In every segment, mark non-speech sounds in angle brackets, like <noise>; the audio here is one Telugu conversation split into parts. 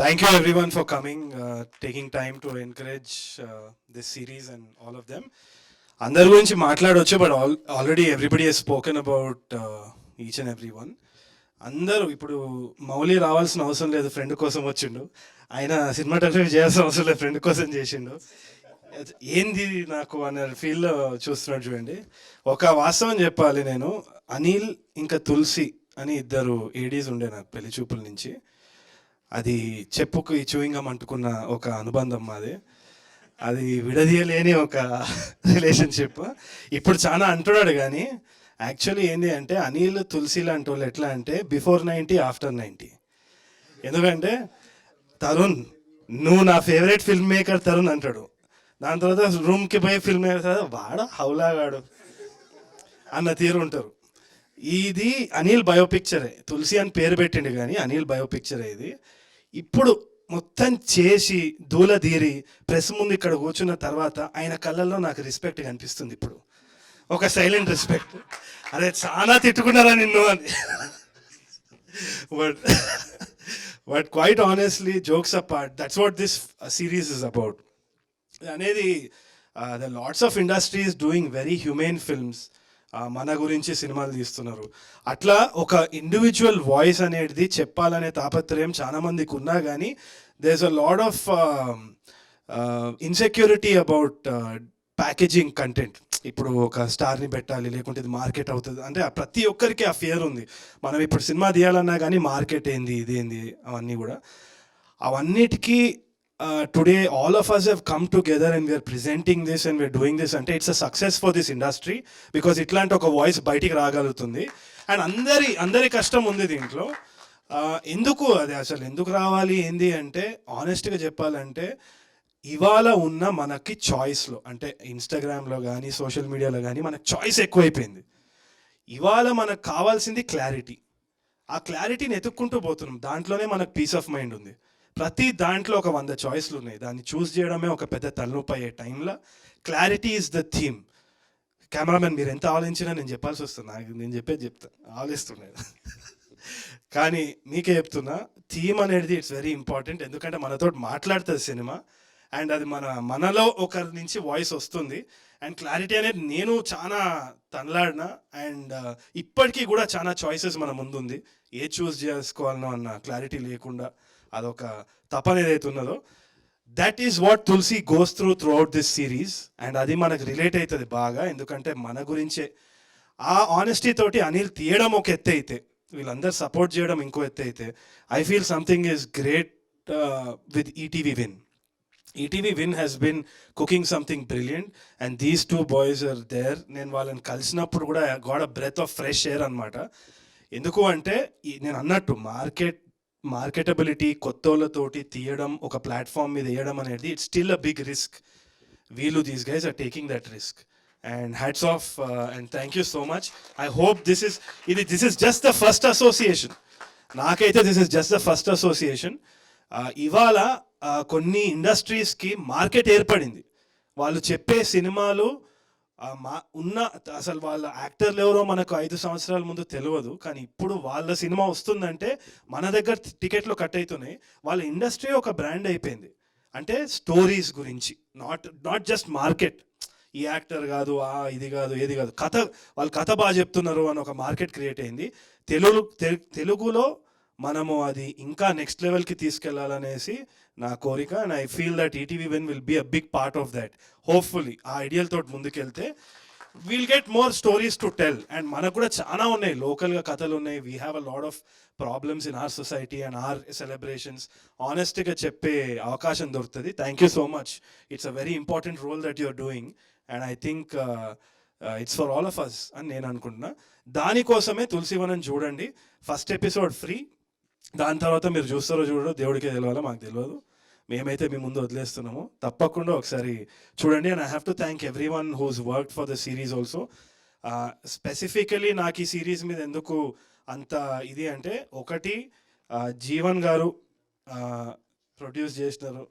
Thank you everyone for coming, uh, taking time to encourage uh, this series and all of them. అందరి గురించి మాట్లాడవచ్చు but all already everybody has spoken about each and every one అందరూ ఇప్పుడు మౌలి రావాల్సిన అవసరం లేదు ఫ్రెండ్ కోసం వచ్చిండు. ఆయన సినిమాటోగ్రఫీ చేయాల్సిన అవసరం లేదు ఫ్రెండ్ కోసం చేసిండు. ఏంది నాకు అనే ఫీల్లో చూస్తున్నాడు చూడండి. ఒక వాస్తవం చెప్పాలి నేను. అనిల్ ఇంకా తులసి అని ఇద్దరు ఏడీస్ ఉండే నాకు పెళ్ళి చూపుల నుంచి. అది చెప్పుకు చూయింగం అంటుకున్న ఒక అనుబంధం మాది. అది విడదీయలేని ఒక రిలేషన్షిప్. ఇప్పుడు చాలా అంటున్నాడు కానీ యాక్చువల్లీ ఏంటి అంటే అనిల్ తులసి లాంటి వాళ్ళు ఎట్లా అంటే బిఫోర్ నైంటీ ఆఫ్టర్ నైంటీ ఎందుకంటే తరుణ్ నువ్వు నా ఫేవరెట్ ఫిల్మ్ మేకర్ తరుణ్ అంటాడు. దాని తర్వాత రూమ్కి పోయి ఫిల్మ్ మేకర్ తర్వాత వాడ హౌలాగాడు అన్న తీరు ఉంటారు. ఇది అనిల్ బయోపిక్చరే. తులసి అని పేరు పెట్టిండు కానీ అనిల్ బయోపిక్చరే ఇది. ఇప్పుడు మొత్తం చేసి దూలదీరి ప్రెస్ ముందు ఇక్కడ కూర్చున్న తర్వాత ఆయన కళ్ళల్లో నాకు రెస్పెక్ట్ కనిపిస్తుంది ఇప్పుడు. ఒక సైలెంట్ రెస్పెక్ట్ అరే చాలా తిట్టుకున్నారా నిన్ను అని. But but quite honestly jokes apart that's what this series is about అనేది the lots of industries doing very humane films మన గురించి సినిమాలు తీస్తున్నారు. అట్లా ఒక ఇండివిజువల్ వాయిస్ అనేది చెప్పాలనే తాపత్రయం చాలామందికి ఉన్నా కానీ there is a lot of insecurity about packaging content ఇప్పుడు ఒక స్టార్ని పెట్టాలి లేకుంటే ఇది మార్కెట్ అవుతుంది. అంటే ప్రతి ఒక్కరికి ఆ ఫియర్ ఉంది. మనం ఇప్పుడు సినిమా తీయాలన్నా కానీ మార్కెట్ ఏంది ఇదేంది అవన్నీ కూడా. అవన్నిటికీ today all of us have come together and we're presenting this and we're doing this అంటే it's a success for this industry because ఇట్లాంటి ఒక వాయిస్ బయటికి రాగలుగుతుంది. అండ్ అందరి అందరి కష్టం ఉంది దీంట్లో. Uh, ఎందుకు అది అసలు ఎందుకు రావాలి? ఏంది అంటే ఆనెస్ట్గా చెప్పాలంటే ఇవాళ ఉన్న మనకి చాయిస్లో అంటే ఇన్స్టాగ్రామ్లో కానీ సోషల్ మీడియాలో కానీ మనకు చాయిస్ ఎక్కువైపోయింది. ఇవాళ మనకు కావాల్సింది క్లారిటీ ఆ క్లారిటీని ఎతుక్కుంటూ పోతున్నాం. దాంట్లోనే మనకు పీస్ ఆఫ్ మైండ్ ఉంది. ప్రతి దాంట్లో ఒక వంద చాయిస్లు ఉన్నాయి. దాన్ని చూస్ చేయడమే ఒక పెద్ద తలనొప్పి అయ్యే టైంలో clarity is the theme cameraman మీరు ఎంత ఆలోచించినా నేను చెప్పాల్సి వస్తుంది. నాకు నేను చెప్పేది చెప్తా. ఆలోచిస్తున్నాను <laughs> కానీ మీకే చెప్తున్నా థీమ్ అనేది ఇట్స్ వెరీ ఇంపార్టెంట్ ఎందుకంటే మనతో మాట్లాడుతుంది సినిమా. అండ్ అది మన మనలో ఒకరి నుంచి వాయిస్ వస్తుంది. అండ్ క్లారిటీ అనేది నేను చాలా తనలాడిన. అండ్ uh, ఇప్పటికీ కూడా చాలా చాయిసెస్ మన ముందుంది. ఏ చూస్ చేసుకోవాలనో అన్న క్లారిటీ లేకుండా. అదొక తపన ఏదైతే ఉన్నదో that is what Tulasi goes through throughout this series and అది మనకు రిలేట్ అవుతుంది బాగా ఎందుకంటే మన గురించే. ఆ ఆనెస్టీ తోటి అనిల్ తీయడం ఒక ఎత్తే అయితే వీళ్ళందరూ సపోర్ట్ చేయడం ఇంకో ఎత్తే అయితే I feel something is great with ETV Win ETV Win has been cooking something brilliant and these two boys are there నేను వాళ్ళని కలిసినప్పుడు కూడా got a breath of fresh air అనమాట ఎందుకు అంటే నేను అన్నట్టు మార్కెట్ మార్కెటబిలిటీ కొత్త వాళ్ళతోటి తీయడం ఒక ప్లాట్ఫామ్ మీద వేయడం అనేది it's still a big risk well these guys are taking that risk and hats off and thank you so much I hope this is ఇది this is just the first association నాకైతే this is just the first association ఇవాళ uh, కొన్ని ఇండస్ట్రీస్కి మార్కెట్ ఏర్పడింది. వాళ్ళు చెప్పే సినిమాలు మా ఉన్న అసలు వాళ్ళ యాక్టర్లు ఎవరో మనకు ఐదు సంవత్సరాల ముందు తెలియదు కానీ ఇప్పుడు వాళ్ళ సినిమా వస్తుందంటే మన దగ్గర టికెట్లు కట్ అవుతున్నాయి వాళ్ళ ఇండస్ట్రీ ఒక బ్రాండ్ అయిపోయింది. అంటే స్టోరీస్ గురించి నాట్ నాట్ జస్ట్ మార్కెట్. ఈ యాక్టర్ కాదు ఆ ఇది కాదు ఏది కాదు కథ వాళ్ళు కథ బాగా చెప్తున్నారు అని ఒక మార్కెట్ క్రియేట్ అయింది. తెలుగు తెలుగులో మనము అది ఇంకా నెక్స్ట్ లెవెల్కి తీసుకెళ్ళాలనేసి నా కోరిక. And I feel that ETV Win will be a big part of that hopefully ఆ ఐడియల్ తోటి ముందుకెళ్తే will get more stories to tell and మనకు కూడా చాలా ఉన్నాయి. లోకల్గా కథలు ఉన్నాయి. We have a lot of problems in our society and our celebrations ఆనెస్ట్గా చెప్పే అవకాశం దొరుకుతుంది. Thank you so much it's a very important role that you're doing and I think it's for all of us అని నేను అనుకుంటున్నా. దానికోసమే తులసివనం చూడండి. ఫస్ట్ ఎపిసోడ్ ఫ్రీ దాని తర్వాత మీరు చూస్తారో చూడరో దేవుడికే తెలియాలో మాకు తెలియదు మేమైతే మీ ముందు వదిలేస్తున్నాము. తప్పకుండా ఒకసారి చూడండి. And I have to thank every one who's work for the series also specifically నాకు ఈ సిరీస్ మీద ఎందుకు అంత ఇది అంటే ఒకటి uh, జీవన్ గారు uh, ప్రొడ్యూస్ చేసినారు.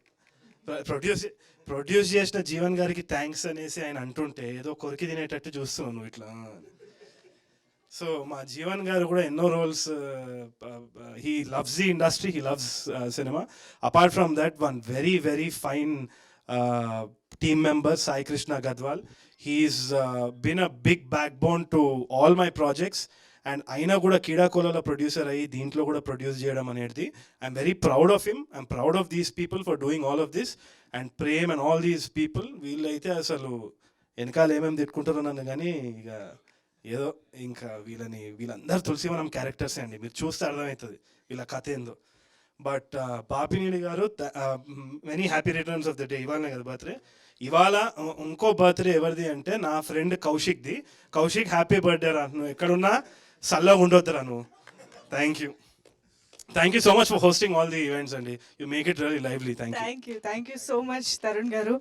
ప్రొడ్యూస్ ప్రొడ్యూస్ చేసిన జీవన్ గారికి థ్యాంక్స్ అనేసి ఆయన అంటుంటే ఏదో కొరికి తినేటట్టు చూస్తున్నాను ఇట్లా. సో మా జీవన్ గారు కూడా ఎన్నో roles he loves the industry he loves cinema apart from that one very very fine team member Sai Krishna Gadwal he is been a big backbone to all my projects and అయినా కూడా కీడాకోలలో ప్రొడ్యూసర్ అయ్యి దీంట్లో కూడా ప్రొడ్యూస్ చేయడం అనేది I'm very proud of him I'm proud of these people for doing all of this and Prem and all these people వీళ్ళైతే అసలు వెనకాల ఏమేమి తిట్టుకుంటారో నన్ను కానీ ఇక ఏదో ఇంకా వీళ్ళని వీళ్ళందరూ తులసి మనం క్యారెక్టర్స్ అండి. మీరు చూస్తే అర్థమవుతుంది వీళ్ళ కథ ఏందో. బట్ బాపినీడి uh, గారు many happy returns of the day ఇవాళనే కదా బర్త్డే ఇవాళ ఇంకో బర్త్డే ఎవరిది అంటే నా ఫ్రెండ్ కౌశిక్ది. కౌశిక్ హ్యాపీ బర్త్డే రా. నువ్వు ఎక్కడున్నా సల్లగా ఉండొద్దురా నువ్వు. Thank you thank you so much for hosting all the events అండి. You make it really lively thank you thank you thank you so much Tarun గారు.